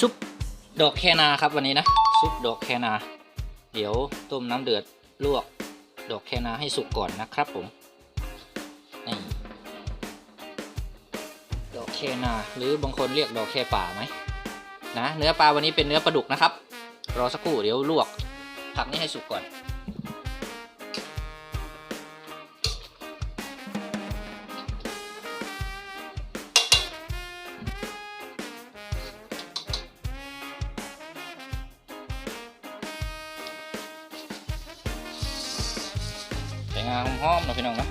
ซุปดอกแคนาครับวันนี้นะซุปดอกแคนา เดี๋ยวต้มน้ำเดือดลวกดอกแคนาให้สุกก่อนนะครับผมนี่ดอกแคนาหรือบางคนเรียกดอกแคป่าไหมนะเนื้อปลาวันนี้เป็นเนื้อปลาดุกนะครับ รอสักครู่เดี๋ยวลวกผักนี้ให้สุกก่อนาหอมๆนะพี่น้องเนาะ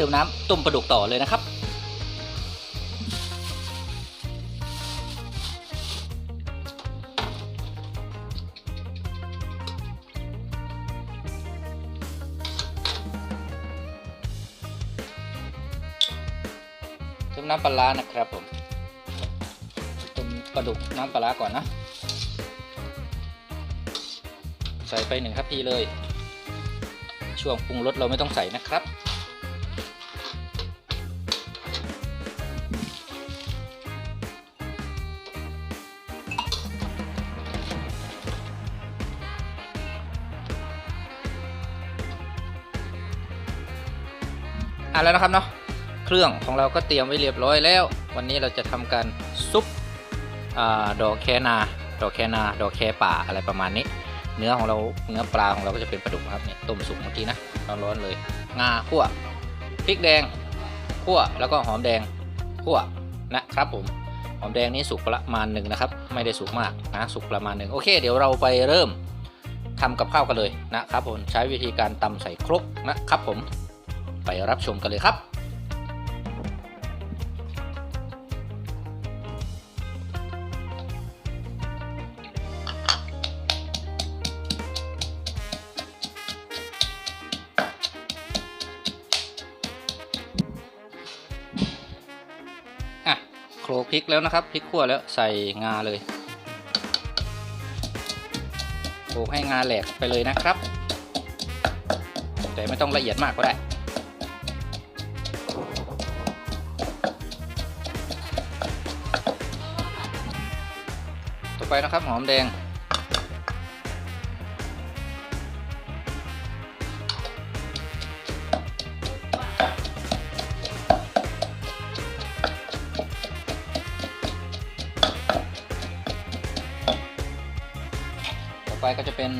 ติมน้ำต้มปลาดุกต่อเลยนะครับ เติมน้ำปลาร้านะครับผมต้มปลาดุกน้ำปลาร้าก่อนนะ ใส่ไปหนึ่งทัพพีเลยช่วงปรุงรสเราไม่ต้องใส่นะครับะแล้วนะครับเนาะเครื่องของเราก็เตรียมไว้เรียบร้อยแล้ว วันนี้เราจะทำการซุปอาดอกแคนาดอกแคนาดอกแคป่าอะไรประมาณนี้ เนื้อของเราเนื้อปลาของเราก็จะเป็นปลาดุกครับเนี่ยต้มสุกเมื่อกี้นะร้อนๆเลยงาขั่วพริกแดงขั่วแล้วก็หอมแดงขั่วนะครับผมหอมแดงนี้สุกประมาณหนึ่งนะครับ ไม่ได้สุกมากนะสุกประมาณหนึ่งโอเค เดี๋ยวเราไปเริ่มทำกับข้าวกันเลยนะครับผมใช้วิธีการตำใส่ครกนะครับผม ไปรับชมกันเลยครับ อะโขลกพริกแล้วนะครับพริกขั่วแล้วใส่งาเลยโขลกให้งาแหลกไปเลยนะครับ แต่ไม่ต้องละเอียดมากก็ได้ ไปนะครับหอมแดง ต่อไปก็จะเป็น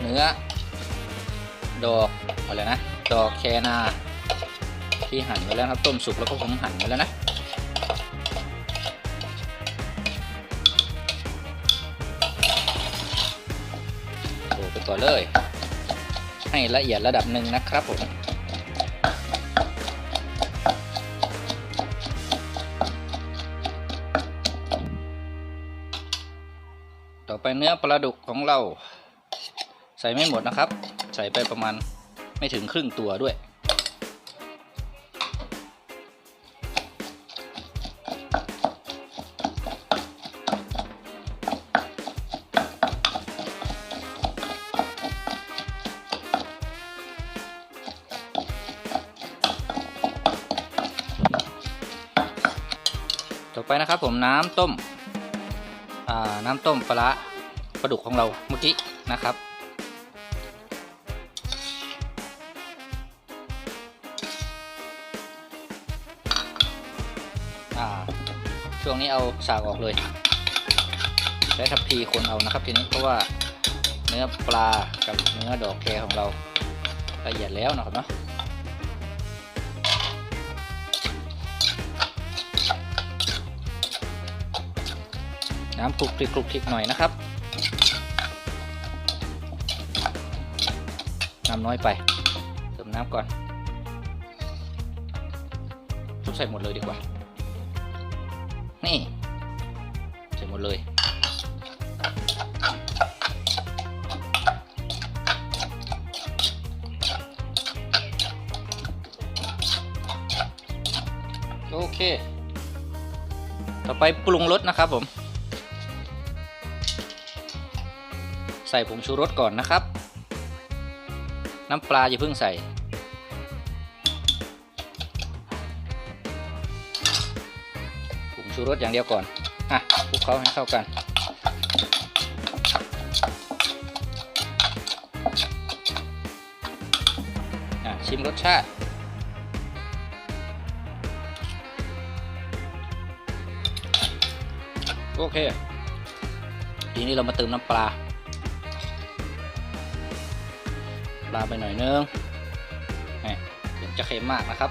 เนื้อ ดอกอะไรนะ ดอกแคนา ที่หั่นไว้แล้วครับ ต้มสุกแล้วก็ผมหั่นไว้แล้วนะ ก่อนเลย ให้ละเอียดระดับหนึ่งนะครับผมต่อไปเนื้อปลาดุกของเรา ใส่ไม่หมดนะครับ ใส่ไปประมาณไม่ถึงครึ่งตัวด้วย นะครับผมน้ำต้มน้ำต้มปลาปลาดุกของเราเมื่อกี้นะครับ ช่วงนี้เอาสากออกเลยใช้ทัพพีคนเอานะครับทีนี้เพราะว่าเนื้อปลากับเนื้อดอกแคของเราละเอียดแล้วนะครับเนาะ น้ำคลุกคลิกคลุกคลิกหน่อยนะครับ น้ำน้อยไป เติมน้ำก่อนทุบใส่หมดเลยดีกว่า นี่มดเลยโอเค ต่อไปปรุงรสนะครับผม ใส่ผงชูรสก่อนนะครับ น้ำปลาอย่าเพิ่งใส่ ผงชูรสอย่างเดียวก่อน อะคลุกเคล้าให้เข้ากัน อะชิมรสชาติโอเค ทีนี้เรามาเติมน้ำปลา ลาไปหน่อยนึงนี่เดี๋ยวจะเค็มมากนะครับ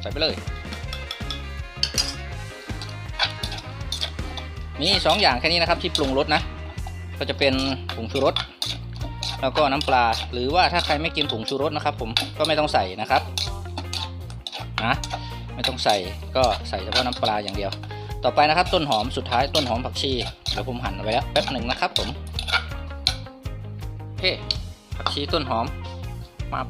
ใส่ไปเลย มีสองอย่างแค่นี้นะครับที่ปรุงรสนะ ก็จะเป็นผงชูรส แล้วก็น้ำปลา หรือว่าถ้าใครไม่กินผงชูรสนะครับ ผมก็ไม่ต้องใส่นะครับ นะ ไม่ต้องใส่ก็ใส่เฉพาะน้ำปลาอย่างเดียว ต่อไปนะครับ ต้นหอมสุดท้ายต้นหอมผักชีเดี๋ยวผมหั่นไว้แล้วแป๊บหนึ่งนะครับผมโอเคผักชีต้นหอม มา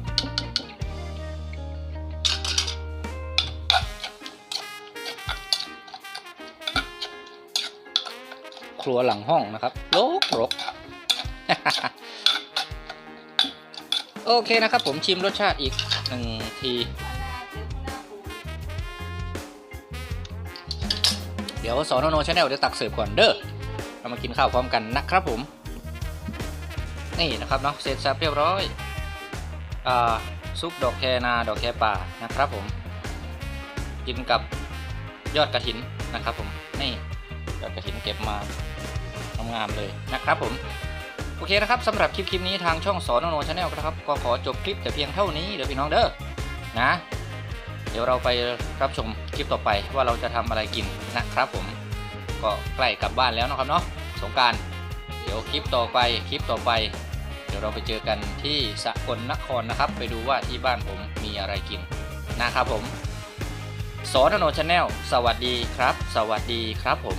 ครัวหลังห้องนะครับรกรกโอเคนะครับผมชิมรสชาติอีกหนึ่งทีเดี๋ยวสอนโนชาแนลจะตักเสิร์ฟก่อนเด้อ เรามากินข้าวพร้อมกันนะครับผม นี่นะครับเนาะเสร็จสับเรียบร้อย ซุปดอกแคนาดอกแคป่านะครับผม กินกับยอดกระถินนะครับผมนี่ยอดกระถินเก็บมางามๆเลยนะครับผมโอเคนะครับสำหรับคลิปคลิปนี้ทางช่องสอนโนชาแนลนะครับ ก็ขอจบคลิปแต่เพียงเท่านี้เดี๋ยวพี่น้องเด้อนะ เดี๋ยวเราไปรับชมคลิปต่อไปว่าเราจะทำอะไรกินนะครับผมก็ใกล้กลับบ้านแล้วนะครับเนาะสงกรารเดี๋ยวคลิปต่อไปคลิปต่อไป ดี๋ยวเราไปเจอกันที่สกลนครนะครับ ไปดูว่าที่บ้านผมมีอะไรกินนะครับผมสอนโนชาแนลสวัสดีครับ สวัสดีครับผม